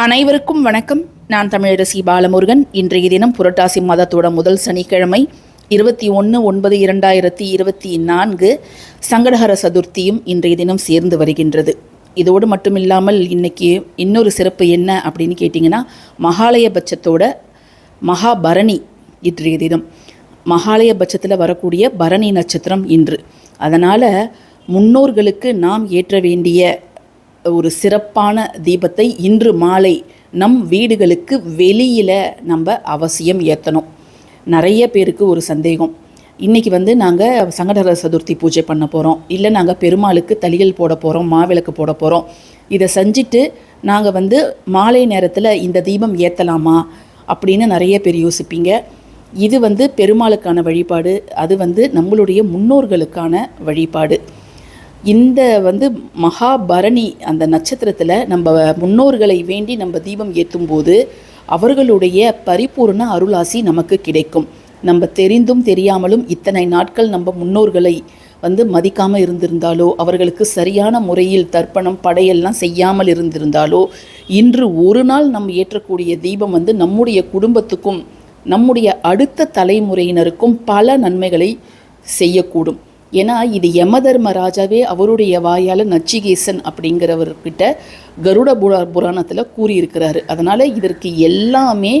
அனைவருக்கும் வணக்கம். நான் தமிழரசி பாலமுருகன். இன்றைய தினம் புரட்டாசி மாதத்தோட முதல் சனிக்கிழமை இருபத்தி ஒன்று ஒன்பது இரண்டாயிரத்தி இருபத்தி நான்கு சங்கடஹர சதுர்த்தியும் இன்றைய தினம் சேர்ந்து வருகின்றது. இதோடு மட்டுமில்லாமல் இன்னைக்கு இன்னொரு சிறப்பு என்ன அப்படின்னு கேட்டிங்கன்னா மகாலயபட்சத்தோட மகாபரணி இன்றைய தினம். மகாலயபட்சத்தில் வரக்கூடிய பரணி நட்சத்திரம் இன்று. அதனால் முன்னோர்களுக்கு நாம் ஏற்ற வேண்டிய ஒரு சிறப்பான தீபத்தை இன்று மாலை நம் வீடுகளுக்கு வெளியில் நம்ம அவசியம் ஏற்றணும் நிறைய பேருக்கு ஒரு சந்தேகம். இன்றைக்கி வந்து நாங்கள் சங்கடர சதுர்த்தி பூஜை பண்ண போகிறோம் இல்லை நாங்கள் பெருமாளுக்கு தளியல் போட போகிறோம் மாவிளக்கு போட போகிறோம் இதை செஞ்சுட்டு நாங்கள் வந்து மாலை நேரத்தில் இந்த தீபம் ஏற்றலாமா அப்படின்னு நிறைய பேர் யோசிப்பீங்க. இது வந்து பெருமாளுக்கான வழிபாடு அது வந்து நம்மளுடைய முன்னோர்களுக்கான வழிபாடு. இந்த வந்து மகாபரணி அந்த நட்சத்திரத்தில் நம்ம முன்னோர்களை வேண்டி நம்ம தீபம் ஏற்றும் போது அவர்களுடைய பரிபூர்ண அருளாசி நமக்கு கிடைக்கும். நம்ம தெரிந்தும் தெரியாமலும் இத்தனை நாட்கள் நம்ம முன்னோர்களை வந்து மதிக்காமல் இருந்திருந்தாலோ அவர்களுக்கு சரியான முறையில் தர்ப்பணம் படையெல்லாம் செய்யாமல் இருந்திருந்தாலோ இன்று ஒரு நாள் நம் ஏற்றக்கூடிய தீபம் வந்து நம்முடைய குடும்பத்துக்கும் நம்முடைய அடுத்த தலைமுறையினருக்கும் பல நன்மைகளை செய்யக்கூடும். ஏன்னா இது யமதர்ம ராஜாவே அவருடைய வாயால் நச்சிகேசன் அப்படிங்கிறவர்கிட்ட கருட புரா புராணத்தில் கூறியிருக்கிறாரு. அதனால் இதற்கு எல்லாமே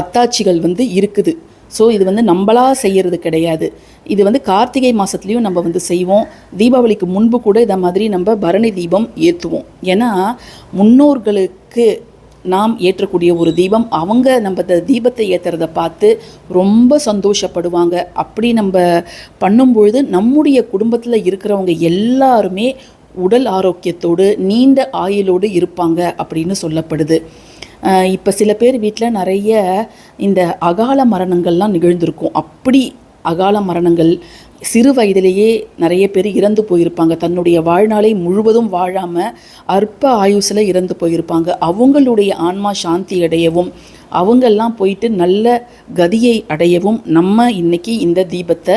அத்தாட்சிகள் வந்து இருக்குது. ஸோ இது வந்து நம்மளாக செய்கிறது கிடையாது. இது வந்து கார்த்திகை மாதத்துலேயும் நம்ம வந்து செய்வோம். தீபாவளிக்கு முன்பு கூட இதை மாதிரி நம்ம பரணி தீபம் ஏற்றுவோம் ஏன்னா முன்னோர்களுக்கு நாம் ஏற்றக்கூடிய ஒரு தீபம். அவங்க நம்ம இந்த தீபத்தை ஏற்றுறத பார்த்து ரொம்ப சந்தோஷப்படுவாங்க. அப்படி நம்ம பண்ணும்பொழுது நம்முடைய குடும்பத்தில் இருக்கிறவங்க எல்லாருமே உடல் ஆரோக்கியத்தோடு நீண்ட ஆயுளோடு இருப்பாங்க அப்படின்னு சொல்லப்படுது. இப்போ சில பேர் வீட்டில் நிறைய இந்த அகால மரணங்கள்லாம் நிகழ்ந்திருக்கும். அப்படி அகால மரணங்கள் சிறு வயதிலேயே நிறைய பேர் இறந்து போயிருப்பாங்க. தன்னுடைய வாழ்நாளை முழுவதும் வாழாமல் அற்ப ஆயுசில் இறந்து போயிருப்பாங்க. அவங்களுடைய ஆன்மா சாந்தி அடையவும் அவங்கெல்லாம் போயிட்டு நல்ல கதியை அடையவும் நம்ம இன்னைக்கு இந்த தீபத்தை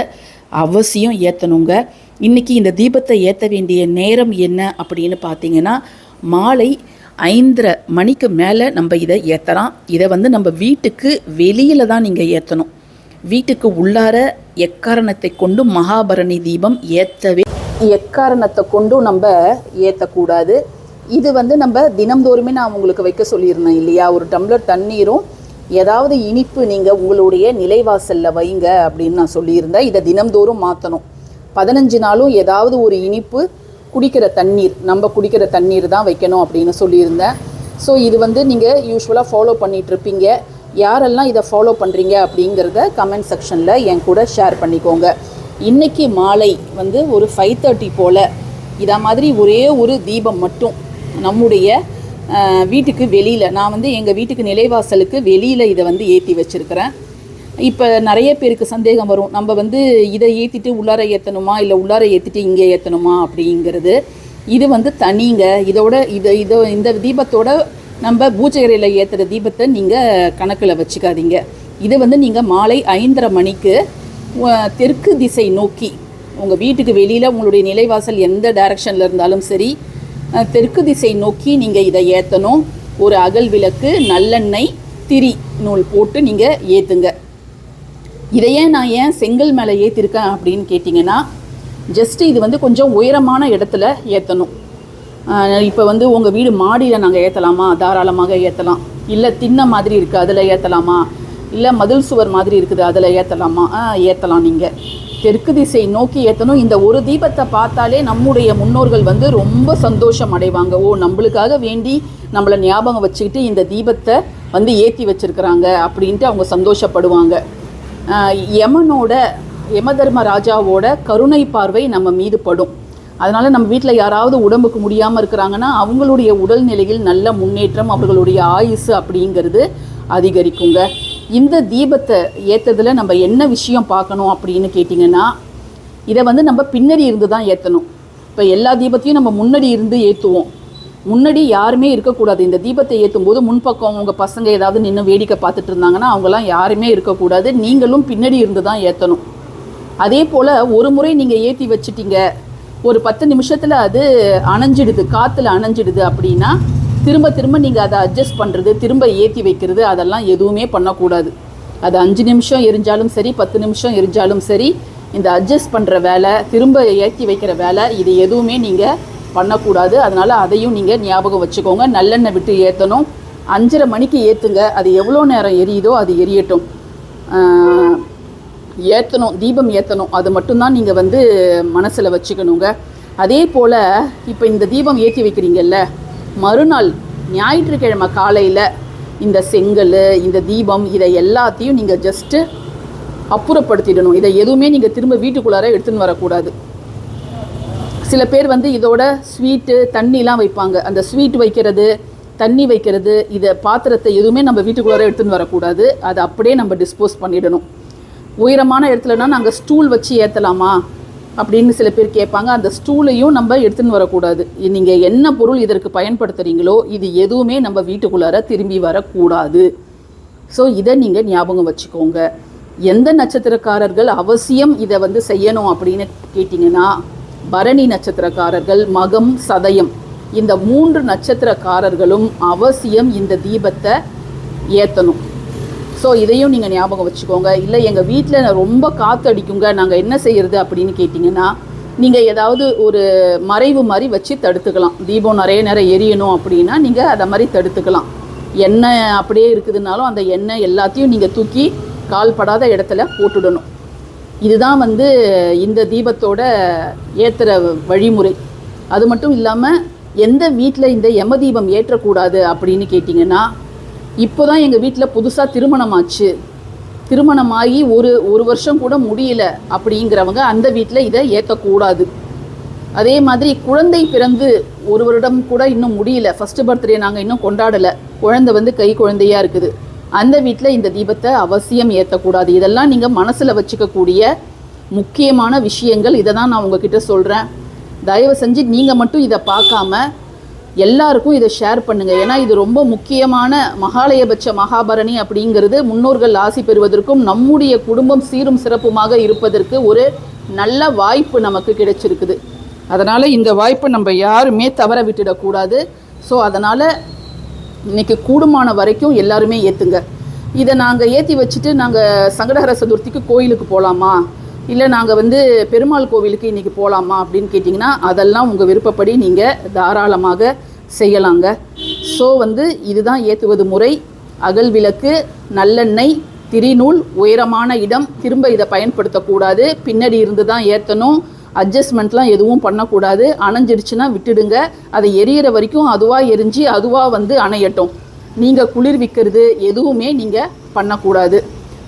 அவசியம் ஏற்றணுங்க இன்றைக்கி இந்த தீபத்தை ஏற்ற வேண்டிய நேரம் என்ன அப்படின்னு பார்த்தீங்கன்னா மாலை ஐந்தரை மணிக்கு மேலே நம்ம இதை ஏற்றலாம் இதை வந்து நம்ம வீட்டுக்கு வெளியில் தான் நீங்கள் ஏற்றணும் வீட்டுக்கு உள்ளார எக்காரணத்தை கொண்டு மகாபரணி தீபம் ஏற்றவே எக்காரணத்தை கொண்டும் நம்ம ஏற்றக்கூடாது இது வந்து நம்ம தினம்தோறுமே நான் உங்களுக்கு வைக்க சொல்லியிருந்தேன் இல்லையா? ஒரு டம்ளர் தண்ணீரும் ஏதாவது இனிப்பு நீங்கள் உங்களுடைய நிலைவாசலில் வைங்க அப்படின்னு நான் சொல்லியிருந்தேன். இதை தினம்தோறும் மாற்றணும் பதினஞ்சு நாளும் ஏதாவது ஒரு இனிப்பு குடிக்கிற தண்ணீர் நம்ம குடிக்கிற தண்ணீர் தான் வைக்கணும் அப்படின்னு சொல்லியிருந்தேன். ஸோ இது வந்து நீங்கள் யூஸ்வலாக ஃபாலோ பண்ணிகிட்ருப்பீங்க யாரெல்லாம் இதை ஃபாலோ பண்ணுறீங்க அப்படிங்கிறத கமெண்ட் செக்ஷனில் என் கூட ஷேர் பண்ணிக்கோங்க. இன்றைக்கி மாலை வந்து ஒரு ஃபைவ் தேர்ட்டி போல் இதை மாதிரி ஒரே ஒரு தீபம் மட்டும் நம்முடைய வீட்டுக்கு வெளியில் நான் வந்து எங்கள் வீட்டுக்கு நிலைவாசலுக்கு வெளியில் இதை வந்து ஏற்றி வச்சுருக்கிறேன். இப்போ நிறைய பேருக்கு சந்தேகம் வரும். நம்ம வந்து இதை ஏற்றிட்டு உள்ளார ஏற்றணுமா இல்லை உள்ளார ஏற்றிட்டு இங்கே ஏற்றணுமா அப்படிங்கிறது. இது வந்து தனிங்க. இதோட இதை இதோ இந்த தீபத்தோட நம்ம பூஜைகரையில் ஏற்றுற தீபத்தை நீங்கள் கணக்கில் வச்சுக்காதீங்க. இது வந்து நீங்கள் மாலை ஐந்தரை மணிக்கு தெற்கு திசை நோக்கி உங்கள் வீட்டுக்கு வெளியில் உங்களுடைய நிலைவாசல் எந்த டைரக்ஷனில் இருந்தாலும் சரி தெற்கு திசை நோக்கி நீங்கள் இதை ஏற்றணும் ஒரு அகல் விளக்கு நல்லெண்ணெய் திரி நூல் போட்டு நீங்கள் ஏற்றுங்க இதையே நான் ஏன் செங்கல் மேலே ஏற்றிருக்கேன் அப்படின்னு கேட்டிங்கன்னா ஜஸ்ட்டு இது வந்து கொஞ்சம் உயரமான இடத்துல ஏற்றணும் இப்போ வந்து உங்கள் வீடு மாடியில் நாங்கள் ஏற்றலாமா தாராளமாக ஏற்றலாம் இல்லை தின்ன மாதிரி இருக்குது அதில் ஏற்றலாமா இல்லை மதில் சுவர் மாதிரி இருக்குது அதில் ஏற்றலாமா ஏற்றலாம் நீங்கள் தெற்கு திசை நோக்கி ஏற்றணும் இந்த ஒரு தீபத்தை பார்த்தாலே நம்முடைய முன்னோர்கள் வந்து ரொம்ப சந்தோஷம் அடைவாங்க. ஓ நம்மளுக்காக வேண்டி நம்மளை ஞாபகம் வச்சுக்கிட்டு இந்த தீபத்தை வந்து ஏற்றி வச்சுருக்கிறாங்க அப்படின்ட்டு அவங்க சந்தோஷப்படுவாங்க. யமனோட யமதர்ம ராஜாவோட கருணை பார்வை நம்ம மீது படும். அதனால் நம்ம வீட்டில் யாராவது உடம்புக்கு முடியாமல் இருக்கிறாங்கன்னா அவங்களுடைய உடல்நிலையில் நல்ல முன்னேற்றம் அவர்களுடைய ஆயுசு அப்படிங்கிறது அதிகரிக்குங்க. இந்த தீபத்தை ஏற்றதில் நம்ம என்ன விஷயம் பார்க்கணும் அப்படின்னு கேட்டிங்கன்னா இதை வந்து நம்ம பின்னாடி இருந்து தான் ஏற்றணும் இப்போ எல்லா தீபத்தையும் நம்ம முன்னாடி இருந்து ஏற்றுவோம் முன்னாடி யாருமே இருக்கக்கூடாது. இந்த தீபத்தை ஏற்றும் போது முன்பக்கம் உங்கள் பசங்க ஏதாவது நின்று வேடிக்கை பார்த்துட்டு இருந்தாங்கன்னா அவங்களாம் யாருமே இருக்கக்கூடாது. நீங்களும் பின்னாடி இருந்து தான் ஏற்றணும் அதே போல் ஒரு முறை நீங்கள் ஏற்றி வச்சிட்டிங்க ஒரு பத்து நிமிஷத்தில் அது அணைஞ்சிடுது காற்றுல அணைஞ்சிடுது அப்படின்னா திரும்ப திரும்ப நீங்கள் அதை அட்ஜஸ்ட் பண்ணுறது திரும்ப ஏற்றி வைக்கிறது அதெல்லாம் எதுவுமே பண்ணக்கூடாது. அது அஞ்சு நிமிஷம் எரிஞ்சாலும் சரி பத்து நிமிஷம் எரிஞ்சாலும் சரி இந்த அட்ஜஸ்ட் பண்ணுற வேலை திரும்ப ஏற்றி வைக்கிற வேலை இது எதுவுமே நீங்கள் பண்ணக்கூடாது. அதனால் அதையும் நீங்கள் ஞாபகம் வச்சுக்கோங்க. நல்லெண்ணெய் விட்டு ஏற்றணும் அஞ்சரை மணிக்கு ஏற்றுங்க அது எவ்வளோ நேரம் எரியுதோ அது எரியட்டும். ஏற்றணும் தீபம் ஏற்றணும் அது மட்டும்தான் நீங்கள் வந்து மனசில் வச்சுக்கணுங்க. அதே போல் இப்போ இந்த தீபம் ஏற்றி வைக்கிறீங்கல்ல மறுநாள் ஞாயிற்றுக்கிழமை காலையில் இந்த செங்கல் இந்த தீபம் இதை எல்லாத்தையும் நீங்கள் ஜஸ்ட்டு அப்புறப்படுத்திடணும். இதை எதுவுமே நீங்கள் திரும்ப வீட்டுக்குள்ளார எடுத்துன்னு வரக்கூடாது. சில பேர் வந்து இதோட ஸ்வீட்டு தண்ணிலாம் வைப்பாங்க. அந்த ஸ்வீட் வைக்கிறது தண்ணி வைக்கிறது இதை பாத்திரத்தை எதுவுமே நம்ம வீட்டுக்குள்ளார எடுத்துன்னு வரக்கூடாது. அதை அப்படியே நம்ம டிஸ்போஸ் பண்ணிடணும். உயரமான இடத்துலனா நாங்கள் ஸ்டூல் வச்சு ஏற்றலாமா அப்படின்னு சில பேர் கேட்பாங்க. அந்த ஸ்டூலையும் நம்ம எடுத்துன்னு வரக்கூடாது. நீங்கள் என்ன பொருள் இதற்கு பயன்படுத்துகிறீங்களோ இது எதுவுமே நம்ம வீட்டுக்குள்ளார திரும்பி வரக்கூடாது. ஸோ இதை நீங்கள் ஞாபகம் வச்சுக்கோங்க. எந்த நட்சத்திரக்காரர்கள் அவசியம் இதை வந்து செய்யணும் அப்படின்னு கேட்டிங்கன்னா பரணி நட்சத்திரக்காரர்கள் மகம் சதயம் இந்த மூன்று நட்சத்திரக்காரர்களும் அவசியம் இந்த தீபத்தை ஏற்றணும் ஸோ இதையும் நீங்கள் ஞாபகம் வச்சுக்கோங்க. இல்லை எங்கள் வீட்டில் ரொம்ப காற்று அடிக்குங்க நாங்கள் என்ன செய்யறது அப்படின்னு கேட்டிங்கன்னா நீங்கள் ஏதாவது ஒரு மறைவு மாதிரி வச்சு தடுத்துக்கலாம். தீபம் நிறைய நேரம் எரியணும் அப்படின்னா நீங்கள் அதை மாதிரி தடுத்துக்கலாம். எண்ணெய் அப்படியே இருக்குதுனாலும் அந்த எண்ணெய் எல்லாத்தையும் நீங்கள் தூக்கி கால்படாத இடத்துல போட்டுடணும். இதுதான் வந்து இந்த தீபத்தோட ஏற்றுற வழிமுறை. அது மட்டும் இல்லாமல் எந்த வீட்டில் இந்த யம தீபம் ஏற்றக்கூடாது அப்படின்னு கேட்டிங்கன்னா இப்போ தான் எங்கள் வீட்டில் புதுசாக திருமணமாச்சு. திருமணமாகி ஒரு ஒரு வருஷம் கூட முடியல அப்படிங்கிறவங்க அந்த வீட்டில் இதை ஏற்றக்கூடாது அதே மாதிரி குழந்தை பிறந்து ஒரு வருடம் கூட இன்னும் முடியல. ஃபஸ்ட்டு பர்த்டே நாங்கள் இன்னும் கொண்டாடலை. குழந்தை வந்து கை குழந்தையாக இருக்குது. அந்த வீட்டில் இந்த தீபத்தை அவசியம் ஏற்றக்கூடாது இதெல்லாம் நீங்கள் மனசில் வச்சுக்கக்கூடிய முக்கியமான விஷயங்கள். இதை தான் நான் உங்ககிட்ட சொல்கிறேன் தயவு செஞ்சு நீங்கள் மட்டும் இதை பார்க்காம எல்லாருக்கும் இதை ஷேர் பண்ணுங்க. ஏன்னா இது ரொம்ப முக்கியமான மகாலயபட்ச மகாபரணி அப்படிங்கிறது முன்னோர்கள் ஆசி பெறுவதற்கும் நம்முடைய குடும்பம் சீரும் சிறப்புமாக இருப்பதற்கு ஒரு நல்ல வாய்ப்பு நமக்கு கிடைச்சிருக்குது. அதனால் இந்த வாய்ப்பை நம்ம யாருமே தவற விட்டுடக்கூடாது ஸோ அதனால் இன்னைக்கு கூடுமான வரைக்கும் எல்லாருமே ஏற்றுங்க இதை நாங்கள் ஏற்றி வச்சுட்டு நாங்கள் சங்கடஹர சதுர்த்திக்கு கோயிலுக்கு போகலாமா இல்லை நாங்கள் வந்து பெருமாள் கோவிலுக்கு இன்றைக்கி போகலாமா அப்படின்னு கேட்டிங்கன்னா அதெல்லாம் உங்கள் விருப்பப்படி நீங்கள் தாராளமாக செய்யலாங்க. ஸோ வந்து இதுதான் ஏற்றுவது முறை. அகல் விளக்கு நல்லெண்ணெய் திரிநூல் உயரமான இடம் திரும்ப இதை பயன்படுத்தக்கூடாது. பின்னாடி இருந்து தான் ஏற்றணும் அட்ஜஸ்ட்மெண்ட்லாம் எதுவும் பண்ணக்கூடாது. அணைஞ்சிடுச்சுன்னா விட்டுடுங்க. அதை எரியிற வரைக்கும் அதுவாக எரிஞ்சு அதுவாக வந்து அணையட்டும். நீங்கள் குளிர்விக்கிறது எதுவுமே நீங்கள் பண்ணக்கூடாது.